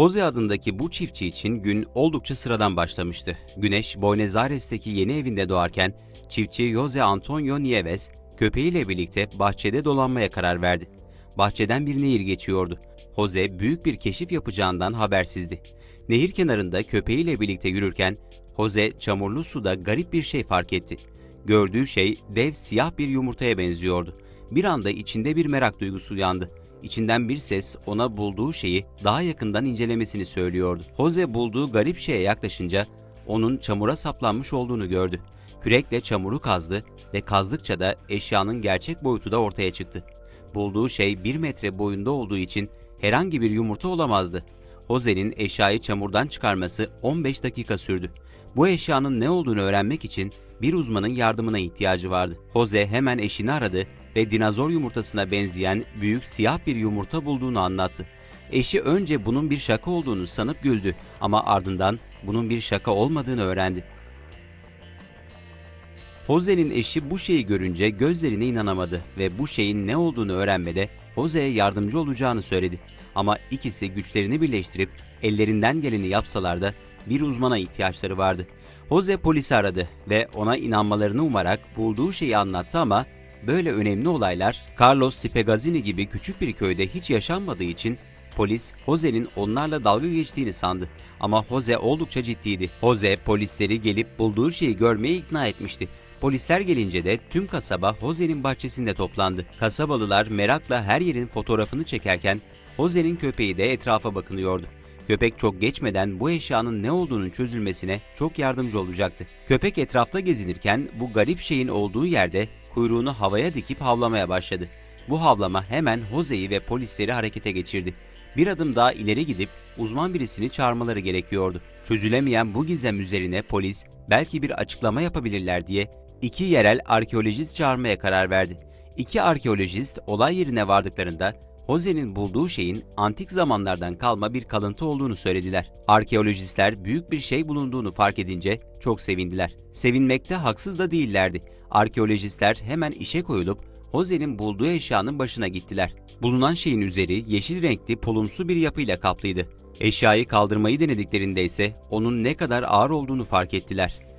Jose adındaki bu çiftçi için gün oldukça sıradan başlamıştı. Güneş Buenos Aires'teki yeni evinde doğarken çiftçi Jose Antonio Nieves köpeğiyle birlikte bahçede dolanmaya karar verdi. Bahçeden bir nehir geçiyordu. Jose büyük bir keşif yapacağından habersizdi. Nehir kenarında köpeğiyle birlikte yürürken Jose çamurlu suda garip bir şey fark etti. Gördüğü şey dev siyah bir yumurtaya benziyordu. Bir anda içinde bir merak duygusu uyandı. İçinden bir ses ona bulduğu şeyi daha yakından incelemesini söylüyordu. Jose bulduğu garip şeye yaklaşınca onun çamura saplanmış olduğunu gördü. Kürekle çamuru kazdı ve kazdıkça da eşyanın gerçek boyutu da ortaya çıktı. Bulduğu şey bir metre boyunda olduğu için herhangi bir yumurta olamazdı. Jose'nin eşyayı çamurdan çıkarması 15 dakika sürdü. Bu eşyanın ne olduğunu öğrenmek için bir uzmanın yardımına ihtiyacı vardı. Jose hemen eşini aradı ve dinozor yumurtasına benzeyen büyük siyah bir yumurta bulduğunu anlattı. Eşi önce bunun bir şaka olduğunu sanıp güldü ama ardından bunun bir şaka olmadığını öğrendi. Jose'nin eşi bu şeyi görünce gözlerine inanamadı ve bu şeyin ne olduğunu öğrenmede Jose'ye yardımcı olacağını söyledi. Ama ikisi güçlerini birleştirip ellerinden geleni yapsalar da bir uzmana ihtiyaçları vardı. Jose polisi aradı ve ona inanmalarını umarak bulduğu şeyi anlattı ama böyle önemli olaylar Carlos Spegazini gibi küçük bir köyde hiç yaşanmadığı için Polis Jose'nin onlarla dalga geçtiğini sandı ama Jose oldukça ciddiydi. Jose polisleri gelip bulduğu şeyi görmeye ikna etmişti. Polisler gelince de tüm kasaba Jose'nin bahçesinde toplandı. Kasabalılar merakla her yerin fotoğrafını çekerken Jose'nin köpeği de etrafa bakınıyordu. Köpek çok geçmeden bu eşyanın ne olduğunun çözülmesine çok yardımcı olacaktı. Köpek etrafta gezinirken bu garip şeyin olduğu yerde kuyruğunu havaya dikip havlamaya başladı. Bu havlama hemen Jose'yi ve polisleri harekete geçirdi. Bir adım daha ileri gidip uzman birisini çağırmaları gerekiyordu. Çözülemeyen bu gizem üzerine polis belki bir açıklama yapabilirler diye iki yerel arkeolojist çağırmaya karar verdi. İki arkeolojist olay yerine vardıklarında Jose'nin bulduğu şeyin antik zamanlardan kalma bir kalıntı olduğunu söylediler. Arkeolojistler büyük bir şey bulunduğunu fark edince çok sevindiler. Sevinmekte haksız da değillerdi. Arkeolojistler hemen işe koyulup Jose'nin bulduğu eşyanın başına gittiler. Bulunan şeyin üzeri yeşil renkli polumsu bir yapıyla kaplıydı. Eşyayı kaldırmayı denediklerinde ise onun ne kadar ağır olduğunu fark ettiler.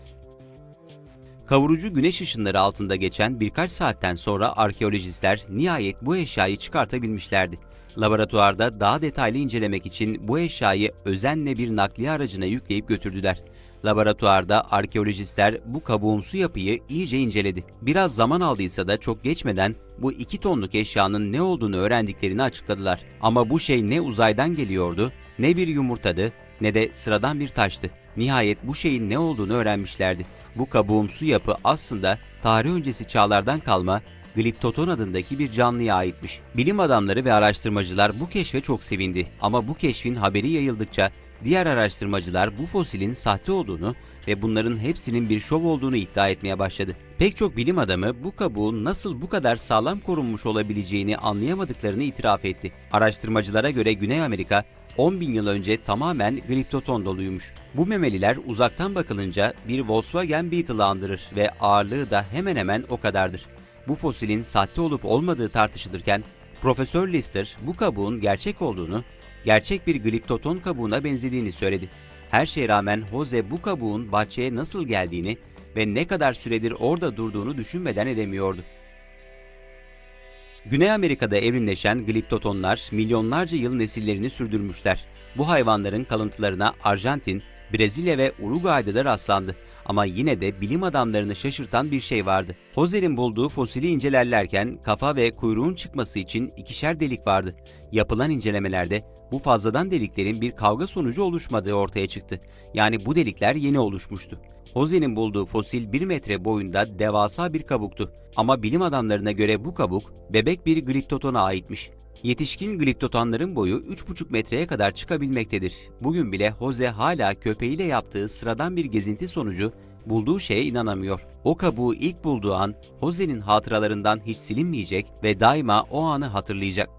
Kavurucu güneş ışınları altında geçen birkaç saatten sonra arkeolojistler nihayet bu eşyayı çıkartabilmişlerdi. Laboratuvarda daha detaylı incelemek için bu eşyayı özenle bir nakliye aracına yükleyip götürdüler. Laboratuvarda arkeolojistler bu kabuğumsu yapıyı iyice inceledi. Biraz zaman aldıysa da çok geçmeden bu iki tonluk eşyanın ne olduğunu öğrendiklerini açıkladılar. Ama bu şey ne uzaydan geliyordu, ne bir yumurtadı, ne de sıradan bir taştı. Nihayet bu şeyin ne olduğunu öğrenmişlerdi. Bu kabuğumsu yapı aslında tarih öncesi çağlardan kalma Gliptoton adındaki bir canlıya aitmiş. Bilim adamları ve araştırmacılar bu keşfe çok sevindi ama bu keşfin haberi yayıldıkça diğer araştırmacılar bu fosilin sahte olduğunu ve bunların hepsinin bir şov olduğunu iddia etmeye başladı. Pek çok bilim adamı bu kabuğun nasıl bu kadar sağlam korunmuş olabileceğini anlayamadıklarını itiraf etti. Araştırmacılara göre Güney Amerika 10 bin yıl önce tamamen gliptoton doluymuş. Bu memeliler uzaktan bakılınca bir Volkswagen Beetle'ı andırır ve ağırlığı da hemen hemen o kadardır. Bu fosilin sahte olup olmadığı tartışılırken Profesör Lister bu kabuğun gerçek olduğunu, gerçek bir gliptoton kabuğuna benzediğini söyledi. Her şeye rağmen Jose bu kabuğun bahçeye nasıl geldiğini ve ne kadar süredir orada durduğunu düşünmeden edemiyordu. Güney Amerika'da evrimleşen gliptotonlar milyonlarca yıl nesillerini sürdürmüşler. Bu hayvanların kalıntılarına Arjantin, Brezilya ve Uruguay'da da rastlandı. Ama yine de bilim adamlarını şaşırtan bir şey vardı. Hoser'in bulduğu fosili incelerlerken kafa ve kuyruğun çıkması için ikişer delik vardı. Yapılan incelemelerde bu fazladan deliklerin bir kavga sonucu oluşmadığı ortaya çıktı. Yani bu delikler yeni oluşmuştu. Hose'nin bulduğu fosil 1 metre boyunda devasa bir kabuktu. Ama bilim adamlarına göre bu kabuk bebek bir gliptotona aitmiş. Yetişkin gliptotonların boyu 3,5 metreye kadar çıkabilmektedir. Bugün bile Jose hala köpeğiyle yaptığı sıradan bir gezinti sonucu bulduğu şeye inanamıyor. O kabuğu ilk bulduğu an Jose'nin hatıralarından hiç silinmeyecek ve daima o anı hatırlayacak.